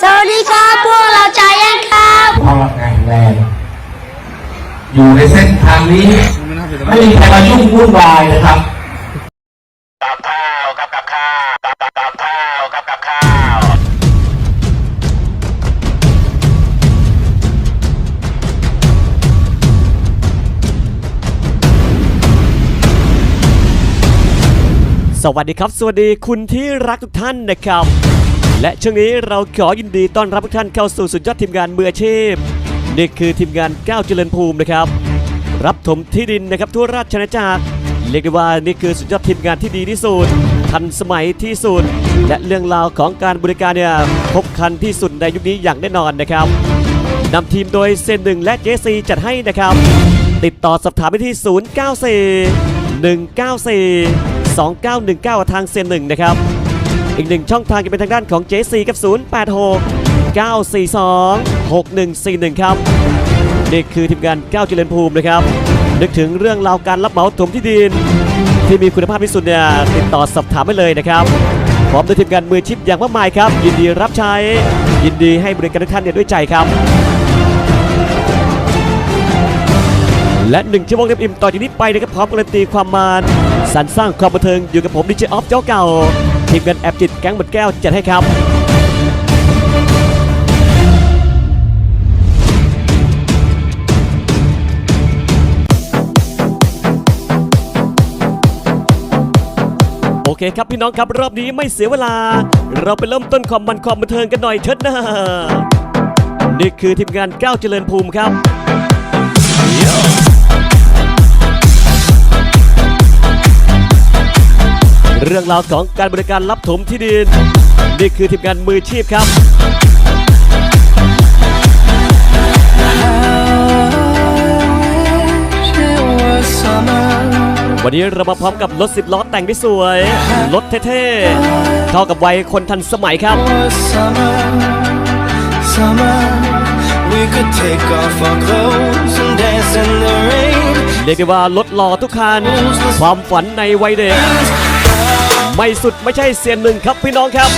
สวัสดีครับ พวกเราใจแอนครับพลังงานแรงอยู่ในเส้นทางนี้ ไม่มีใครมายุ่งวุ่นวายนะครับกับข้าวกับกับข้าวกับกับกับข้าวกับกับข้าวสวัสดีครับ สวัสดีคุณที่รักทุกท่านนะครับ และช่วงนี้เราขอยินดีต้อนรับทุกท่านเข้าสู่สุดยอดทีมงานมืออาชีพ นี่คือทีมงานก้าวเจริญภูมินะครับ รับถมที่ดินนะครับทั่วราชอาณาจักรเรียกได้ว่านี่คือสุดยอดทีมงานที่ดีที่สุดทันสมัยที่สุด และเรื่องราวของการบริการเนี่ยครบครันที่สุดในยุคนี้อย่างแน่นอนนะครับนำทีมโดยเซนหนึ่งและเจซีจัดให้นะครับ ติดต่อสอบถามไปที่ 094 194 2919 ทางเซนหนึ่งนะครับ อีกหนึ่งช่องทางจะเป็นทางด้านของ JC กับ 086 942 6141 ครับนี่คือทีมงานก้าวเจริญภูมินะครับ นึกถึงเรื่องราวการรับเหมาถมที่ดิน ที่มีคุณภาพที่สุดเนี่ยติดต่อสอบถามไปเลยนะครับพร้อมด้วยทีมงานมือชิปอย่างมากมายครับ ยินดีรับใช้ ยินดีให้บริการทุกท่านเนี่ยด้วยใจครับ และหนึ่งชั่วโมงเต็มอิ่มต่อจากนี้ไปนะครับพร้อมการันตีความมันสรรสร้างความบันเทิงอยู่กับผมดิเจออฟเจ้าเก่า ทีมงานแอบจิตแก๊งหมดแก้วจัดให้ครับโอเคครับพี่น้องครับรอบนี้ไม่เสียเวลา เราไปเริ่มต้นความมันความบันเทิงกันหน่อยเถิดนะนี่คือทีมงานก้าวเจริญภูมิครับ รื่องราวของการบริการรับถมที่ดิน นี่คือทีมงานมืออาชีพครับ วันนี้เรามาพร้อมกับรถสิบล้อแต่งที่สวย รถเท่ๆเข้ากับวัยคนทันสมัยครับ Summer, we could take off our clothes and dance in the rain. เรียกได้ว่ารถหล่อทุกคัน ความฝันในวัยเด็ก ไม่สุดไม่ใช่เสียนหนึ่งครับพี่น้องครับ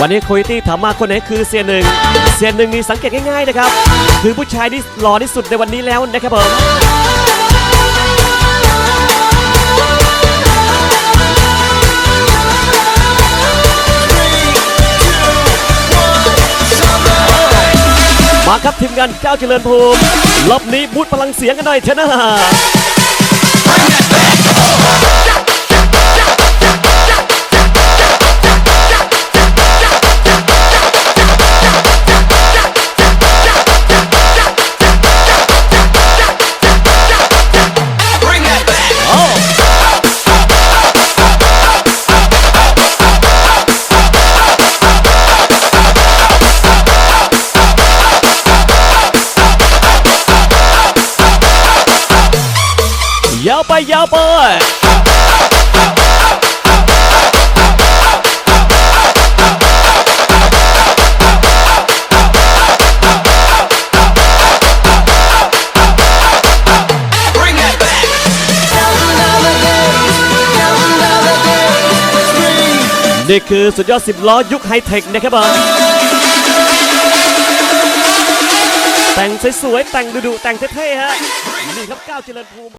วันนี้คุยตี้ถามมาคนไหนคือเซียนหนึ่งเซียนหนึ่งมีสังเกตง่ายๆนะครับ คือผู้ชายที่หล่อที่สุดในวันนี้แล้วนะครับผม มาครับทีมงานเจ้าเจริญภูมิรอบนี้บูดพลังเสียงกันหน่อยเถอะนะ ยาวไปยาวไปนี่คือสุดยอดสิบล้อยุคไฮเทคนะครับผมแต่งสวยๆแต่งดุๆแต่งเท่ๆฮะ นี่ครับก้าวเจริญภูมิ